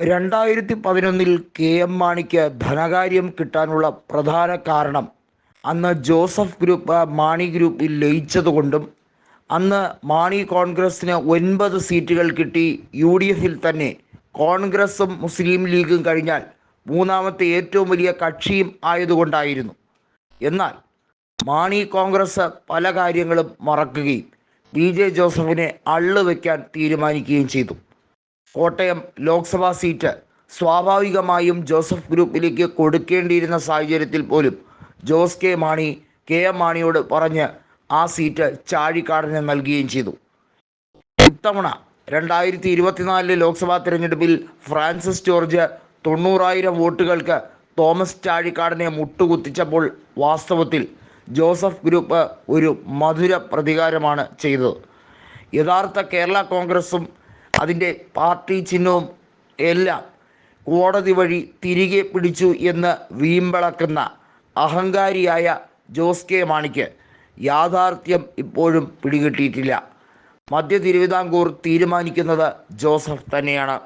രണ്ടായിരത്തി പതിനൊന്നിൽ K M മാണിക്ക് ധനകാര്യം കിട്ടാനുള്ള പ്രധാന കാരണം അന്ന് ജോസഫ് ഗ്രൂപ്പ് മാണി ഗ്രൂപ്പിൽ ലയിച്ചതുകൊണ്ടും അന്ന് മാണി കോൺഗ്രസിന് ഒൻപത് സീറ്റുകൾ കിട്ടി യു ഡി എഫിൽ തന്നെ. കോൺഗ്രസും മുസ്ലിം ലീഗും കഴിഞ്ഞാൽ മൂന്നാമത്തെ ഏറ്റവും വലിയ കക്ഷിയും ആയതുകൊണ്ടായിരുന്നു. എന്നാൽ മാണി കോൺഗ്രസ് പല കാര്യങ്ങളും മറക്കുകയും പി ജെ ജോസഫിനെ അള്ളു വയ്ക്കാൻ തീരുമാനിക്കുകയും ചെയ്തു. കോട്ടയം ലോക്സഭാ സീറ്റ് സ്വാഭാവികമായും ജോസഫ് ഗ്രൂപ്പിലേക്ക് കൊടുക്കേണ്ടിയിരുന്ന സാഹചര്യത്തിൽ പോലും Jose K Mani K M മാണിയോട് പറഞ്ഞ് ആ സീറ്റ് ചാഴിക്കാടന് നൽകുകയും ചെയ്തു. ഇത്തവണ രണ്ടായിരത്തി ഇരുപത്തിനാലിലെ ലോക്സഭാ തിരഞ്ഞെടുപ്പിൽ ഫ്രാൻസിസ് ജോർജ് തൊണ്ണൂറായിരം വോട്ടുകൾക്ക് തോമസ് ചാഴിക്കാടനെ മുട്ടുകുത്തിച്ചപ്പോൾ വാസ്തവത്തിൽ ജോസഫ് ഗ്രൂപ്പ് ഒരു മധുര പ്രതികാരമാണ് ചെയ്തത്. യഥാർത്ഥ കേരള കോൺഗ്രസും അതിന്റെ പാർട്ടി ചിഹ്നവും എല്ലാം കോടതി വഴി തിരികെ പിടിച്ചു എന്ന് വീമ്പിളക്കുന്ന അഹങ്കാരിയായ ജോസ് കെ മാണിക്ക് യാഥാർത്ഥ്യം ഇപ്പോഴും പിടികിട്ടിയിട്ടില്ല. മധ്യ തിരുവിതാംകൂർ തീരുമാനിക്കുന്നത് ജോസഫ് തന്നെയാണ്.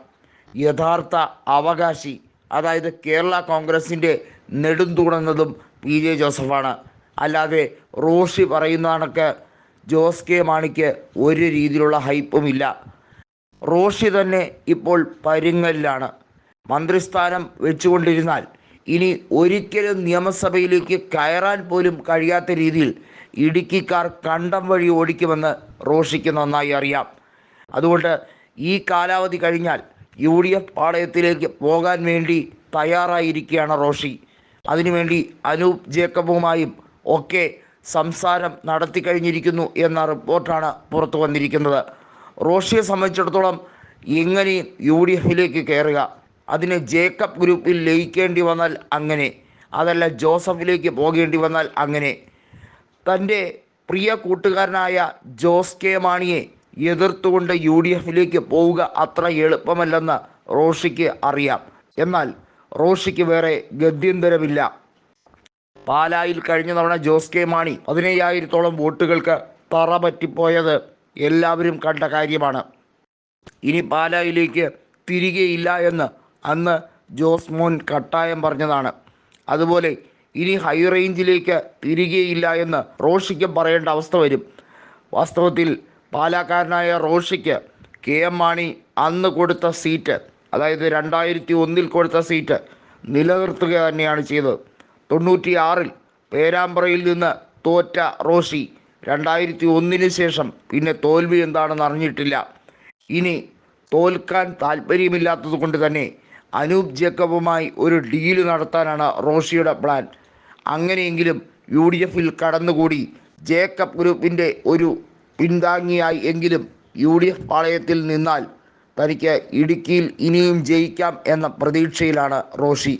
യഥാർത്ഥ അവകാശി അതായത് കേരള കോൺഗ്രസിന്റെ നെടുംതൂണുന്നതും പി ജെ ജോസഫാണ്. അല്ലാതെ റോഷി പറയുന്ന ജോസ് കെ മാണിക്ക് ഒരു രീതിയിലുള്ള ഹൈപ്പുമില്ല റോഷി തന്നെ ഇപ്പോൾ പരുങ്ങലിലാണ്. മന്ത്രിസ്ഥാനം വെച്ചുകൊണ്ടിരുന്നാൽ ഇനി ഒരിക്കലും നിയമസഭയിലേക്ക് കയറാൻ പോലും കഴിയാത്ത രീതിയിൽ ഇടുക്കിക്കാർ കണ്ടം വഴി ഓടിക്കുമെന്ന് റോഷിക്ക് നന്നായി അറിയാം. അതുകൊണ്ട് ഈ കാലാവധി കഴിഞ്ഞാൽ യു ഡി എഫ് പാളയത്തിലേക്ക് പോകാൻ വേണ്ടി തയ്യാറായിരിക്കുകയാണ് റോഷി. അതിനുവേണ്ടി അനൂപ് ജേക്കബുമായും ഒക്കെ സംസാരം നടത്തി കഴിഞ്ഞിരിക്കുന്നു എന്ന റിപ്പോർട്ടാണ് പുറത്തു വന്നിരിക്കുന്നത്. റോഷിയെ സംബന്ധിച്ചിടത്തോളം എങ്ങനെയും യു ഡി എഫിലേക്ക് കയറുക അതിന് ജേക്കബ് ഗ്രൂപ്പിൽ ലയിക്കേണ്ടി വന്നാൽ അങ്ങനെ അതല്ല ജോസഫിലേക്ക് പോകേണ്ടി വന്നാൽ അങ്ങനെ. തന്റെ പ്രിയ കൂട്ടുകാരനായ ജോസ് കെ മാണിയെ എതിർത്തുകൊണ്ട് യു ഡി എഫിലേക്ക് പോവുക അത്ര എളുപ്പമല്ലെന്ന് റോഷിക്ക് അറിയാം. എന്നാൽ റോഷിക്ക് വേറെ ഗത്യന്തരമില്ല പാലായിൽ കഴിഞ്ഞ തവണ ജോസ് കെ മാണി പതിനയ്യായിരത്തോളം വോട്ടുകൾക്ക് തറ പറ്റിപ്പോയത് എല്ലാവരും കണ്ട കാര്യമാണ്. ഇനി പാലായിലേക്ക് തിരികെയില്ല എന്ന് അന്ന് ജോസ് മോൻ കട്ടായം പറഞ്ഞതാണ്. അതുപോലെ ഇനി ഹൈ റേഞ്ചിലേക്ക് തിരികെയില്ല എന്ന് റോഷിക്ക് പറയേണ്ട അവസ്ഥ വരും. വാസ്തവത്തിൽ പാലാക്കാരനായ റോഷിക്ക് കെ എം മാണി അന്ന് കൊടുത്ത സീറ്റ് അതായത് രണ്ടായിരത്തി ഒന്നിൽ കൊടുത്ത സീറ്റ് നിലനിർത്തുക തന്നെയാണ് ചെയ്തത്. തൊണ്ണൂറ്റിയാറിൽ പേരാമ്പ്രയിൽ നിന്ന് തോറ്റ റോഷി രണ്ടായിരത്തി ഒന്നിന് ശേഷം പിന്നെ തോൽവി എന്താണെന്ന് അറിഞ്ഞിട്ടില്ല. ഇനി തോൽക്കാൻ താല്പര്യമില്ലാത്തത് കൊണ്ട് തന്നെ അനൂപ് ജേക്കബുമായി ഒരു ഡീൽ നടത്താനാണ് റോഷിയുടെ പ്ലാൻ അങ്ങനെയെങ്കിലും യു ഡി എഫിൽ കടന്നുകൂടി ജേക്കബ് ഗ്രൂപ്പിന്റെ ഒരു പിന്താങ്ങിയായി എങ്കിലും യു ഡി എഫ് പാളയത്തിൽ നിന്നാൽ തനിക്ക് ഇടുക്കിയിൽ ഇനിയും ജയിക്കാം എന്ന പ്രതീക്ഷയിലാണ് റോഷി.